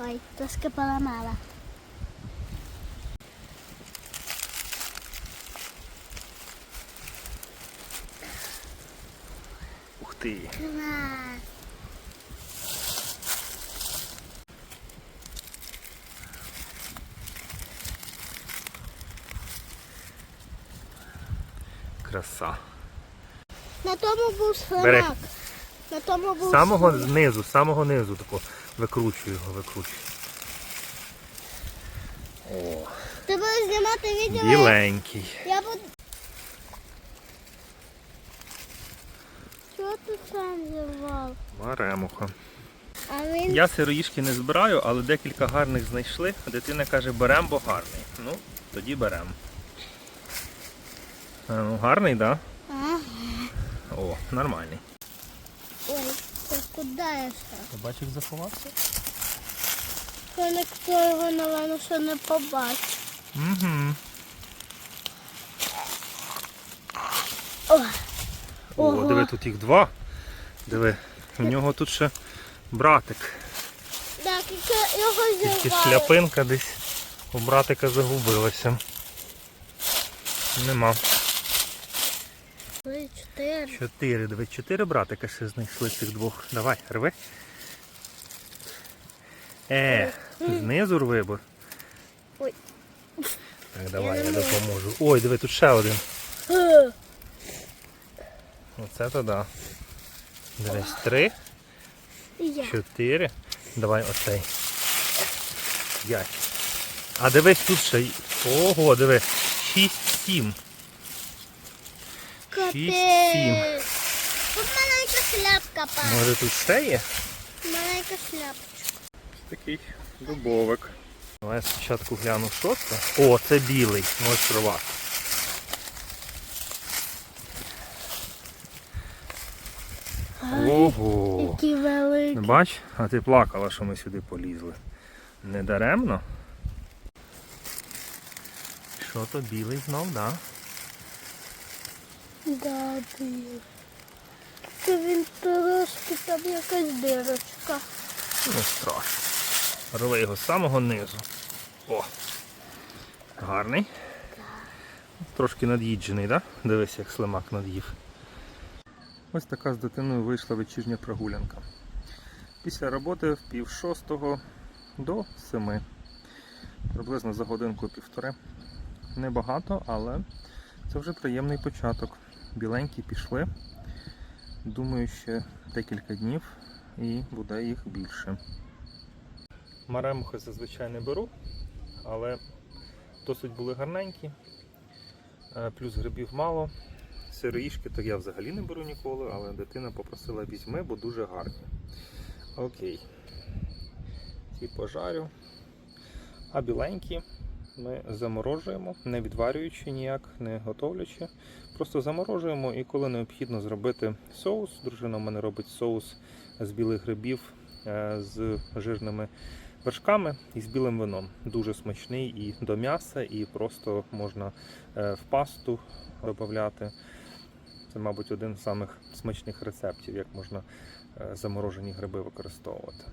Ой, трошки поламала. Ух ти. Клас. Краса. На тому був Бери. На тому був самого слимак. низу, з самого низу тако викручую його, викручую. О, Ти будеш знімати відео? біленький. Я буду. Чого ти сам зірвав? Маремуха. А він Я сироїшки не збираю, але декілька гарних знайшли. Дитина каже, берем, бо гарний. Ну, тоді берем. А, Ну, гарний, так? Ага. О, нормальний. Це куди я ще? Бачив, заховався? Що ніхто його, напевно, ще не побачив. Угу. О, О, диви, тут їх два. Диви, у нього тут ще братик. так, тільки його Тільки зірвали. шляпинка десь у братика загубилася. Нема. Три, чотири. Чотири, диви, чотири братика ще знайшли цих двох. Давай, рви. Е, знизу рви, бо. Ой. Так, давай, я допоможу. Ой, диви, тут ще один. Е, Оце то да. Дивись, три, Я. чотири. Давай оцей. П'ять. А дивись тут ще. Ого, диви. Шість, сім. Шість, сім. Тут маленька шляпка, папа. Може тут ще є? Маленька шляпка. Такий дубовик. Давай спочатку гляну, що це. О, це білий, рвати. Ого! Які великі. Бач, а ти плакала, що ми сюди полізли. Не даремно. Що то білий знов, да? Да, білий. Це він трошки там якась дирочка. Не страшно. Рви його з самого низу. О! Гарний. Трошки над'їджений, так? Да? Дивись, як слимак над'їв. Ось така з дитиною вийшла вечірня прогулянка. Після роботи в пів шостого до семи. Приблизно за годинку-півтори. Небагато, але це вже приємний початок. Біленькі пішли. Думаю, ще декілька днів і буде їх більше. Маремухи зазвичай не беру, але досить були гарненькі. Е, Плюс грибів мало. Сироїшки то я взагалі не беру ніколи, але дитина попросила візьми, бо дуже гарні. Окей. Ці пожарю. А біленькі ми заморожуємо, не відварюючи ніяк, не готовлячи. Просто заморожуємо і коли необхідно зробити соус. Дружина в мене робить соус з білих грибів е, з жирними вершками і з білим вином. Дуже смачний і до м'яса, і просто можна е, в пасту додати. Це, мабуть, один з самих смачних рецептів, як можна е, заморожені гриби використовувати.